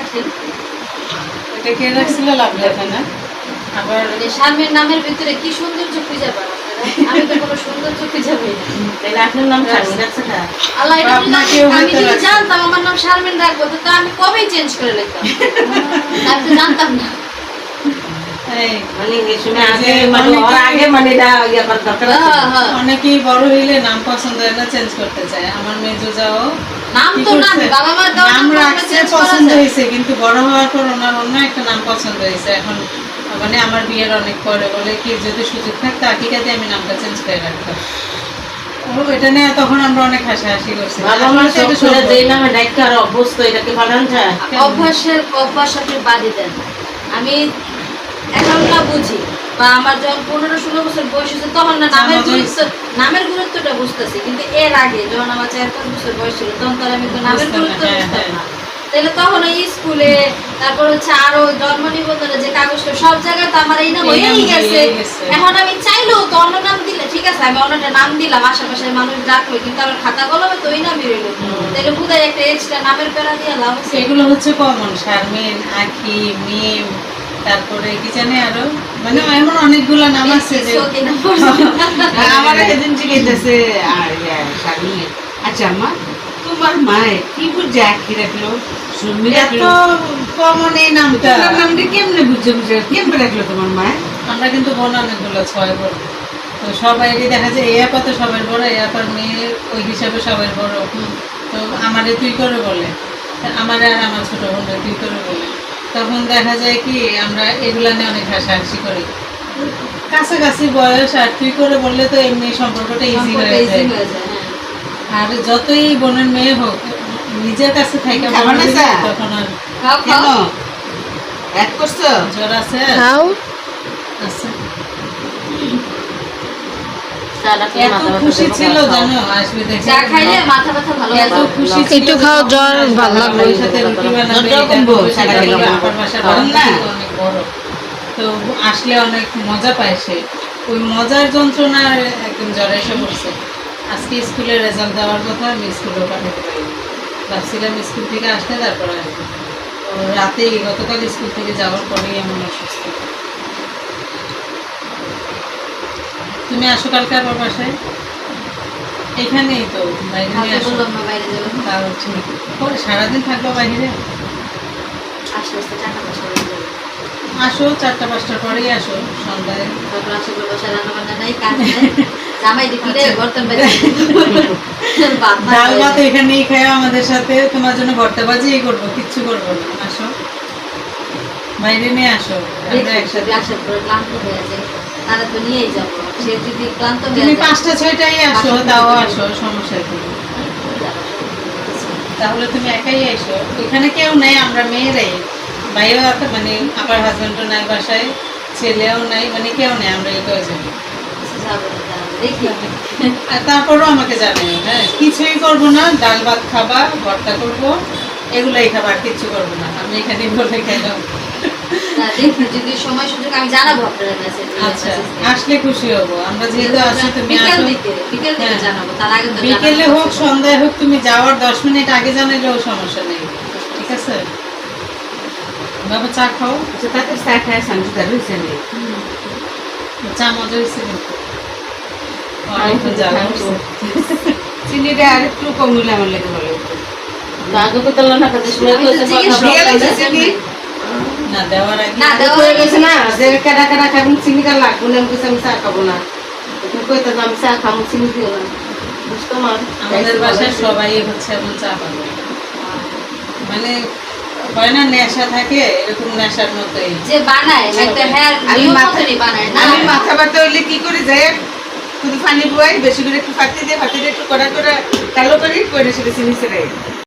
রাখেন এটা কে রাখছিল লাভ না আবার নামের ভিতরে কি সৌন্দর্য খুঁজে পান আমি তো কোনো সৌন্দর্য খুঁজে পাই তাহলে আপনার নাম শারমিন রাখছে না আল্লাহ এটা যদি আপনাকেও জানতাম- আমি যদি জানতাম আমার নাম শারমিন রাখব তো আমি কবেই চেঞ্জ করে লিখতাম আমি তো জানতাম না। এই, এই সময় এই আগে যে অনেকে- ওর আগে এটা করার দরকার আছে। অনেকেই বড় হইলে নাম পছন্দ হয় না চেঞ্জ করতে চায়। আমার মেজো যাও নাম তো নাম বাবা দেওয়া নাম রাখছে পছন্দ। হয়েছে কিন্তু বড় হওয়ার পর ওনার অন্য একটা নাম পছন্দ হয়েছে। এখন মানে আমার বিয়ের অনেক পরে বলে কি যদি সুযোগ থাকতো আকিকাতে আমি নামটা চেঞ্জ করে রাখতাম। ও এটা নিয়ে তখন আমরা অনেক হাসাহাসি করছি। বাবা মা সম্ভব। দেই অভ্যস্ত এটাকে পালন যায়। অভ্যাসের অভ্যাস আপনি দেন। আমি এখন না বুঝি। বা আমার যখন পনেরো ষোলো বছর বয়স হয়েছে তখন না নামের গুরুত্ব নামের গুরুত্বটা বুঝতেছি কিন্তু এর আগে যখন আমার চার পাঁচ বছর বয়স ছিল তখন তো আমি তো নামের গুরুত্ব হ্যাঁ, বুঝতাম হ্যাঁ। না। তাহলে তখন ওই স্কুলে তারপর হচ্ছে আরও জন্ম নিবন্ধনে যে কাগজটা সব জায়গায় তো আমার এই নাম হয়েই গেছে। এখন আমি চাইলেও তো অন্য নাম দিলে ঠিক আছে আমি অন্যটা নাম দিলাম আশেপাশে মানুষ ডাকলো কিন্তু আমার খাতা কলমে তো ওই নামই রইল। তাহলে বোধহয় একটা এক্সট্রা নামের পেরা দিয়ে লাভ এগুলো হচ্ছে কমন শারমিন আখি মিম তারপরে কি জানি আরও? মানে এমন অনেকগুলো নাম আছে যে। আমার সেদিন জিজ্ঞেসে আর আচ্ছা মা তোমার মায়ে কি বুঝে আঁকি রাখল সুমি কমন এই নামটা। তোমার নামটা কেমনে বুঝে বুঝে কেমনে রাখল তোমার মায়ে? আমরা কিন্তু বোন অনেকগুলো ছয় বোন। তো দেখা যায় এই আপা তো সবার বড় এই আপার মেয়ে ওই হিসাবে সবার বড়। তো আমারে তুই করে বলে। আমারে আর আমার ছোট বোনরে তুই করে বলে। তখন দেখা যায় কি আমরা এগুলা নিয়ে অনেক হাসাহাসি করি। কাছাকাছি বয়স আর তুই করে বললে তো এমনি সম্পর্কটা ইজি হয়ে যায়। হয়ে। আর যতই বোনের মেয়ে হোক নিজের কাছে থাকে? তখন আর কেন? এক করছ? জ্বর আছে? খাও। তো আসলে অনেক মজা পায় সে। ওই মজার যন্ত্রণার একদম জ্বর এসে পড়ছে। আজকে স্কুলে রেজাল্ট দেওয়ার কথা আমি স্কুলেও পাঠাতে ভাবছিলাম স্কুল থেকে আসলে তারপরে আসব। রাতে গতকাল স্কুল থেকে যাওয়ার পরেই এমন অসুস্থ। তুমি আসো কালকে আবার বাসায়। এখানেই তো বাইরে নিয়ে আসো। বাইরে যাবেন। তাও ঠিক সারাদিন থাকব বাইরে? আস্তে আস্তে টাকা আসো চারটা পাঁচটার পরেই আসো সন্ধ্যায়। তারপর আসে বাসায় রান্না বান্না নাই কাজ জামাই বর্তন ডাল ভাত এখানেই খাই আমাদের সাথে। তোমার জন্য ভর্তা বাজিয়ে করব কিচ্ছু করব না। আসো। বাইরে নিয়ে আসো। আমরা একসাথে। আসার পরে ক্লান্ত হয়ে যায় তারা তো নিয়েই যাব। সে যদি ক্লান্ত তুমি পাঁচটা ছয়টাই আসো তাও আসো সমস্যা কি? তাহলে তুমি একাই এসো। এখানে কেউ নেই আমরা মেয়েরাই। ভাইও আছে মানে নাই বাসায় ছেলেও নাই মানে কেউ নেই আমরা এই আর তারপরও আমাকে জানিও হ্যাঁ? কিছুই করব না ডাল ভাত খাবা ভর্তা করব এগুলাই খাবার কিচ্ছু করব না। আমি এখানে বলে খেলাম। দেখি যদি সময় সুযোগ আমি জানাব আপনার কাছে। আচ্ছা আসলে খুশি হব। আমরা যেহেতু আছি তুমি বিকেল দিকে বিকেল দিকে হ্যাঁ। জানাব তার আগে তো বিকেলে হোক সন্ধ্যায় হোক তুমি যাওয়ার দশ মিনিট আগে জানাইলেও সমস্যা নেই। ঠিক আছে? বাবা চা খাও। আচ্ছা তাতে চা খায় শান্তি তার হয়েছে নেই চা মজা হয়েছে কিন্তু। চিনিটা আর একটু কম হলে আমার লেগে ভালো। আগে তো তেল না খাতে সময় না দেওয়ার আগে না, আগে দেওয়া কয়ে গেছে গেছে। না যে খাবেন চিনি কা লাগবে? না আমি আমি চা খাব না। তুমি কইতে দাম চা খামু চিনি দিও না। বুঝতো মা? আমাদের বাসায় সবাই হচ্ছে এমন চা পাবে মানে হয় না নেশা থাকে এরকম নেশার মতোই। যে বানায় একটা হ্যাঁ আমি বানায় না? আমি মাথা ব্যথা হইলে কি করি যে শুধু পানি বুয়াই বেশি করে একটু পাতি দিয়ে পাতি দিয়ে একটু কড়া করে কালো করি করে সেটা চিনি ছেড়ে।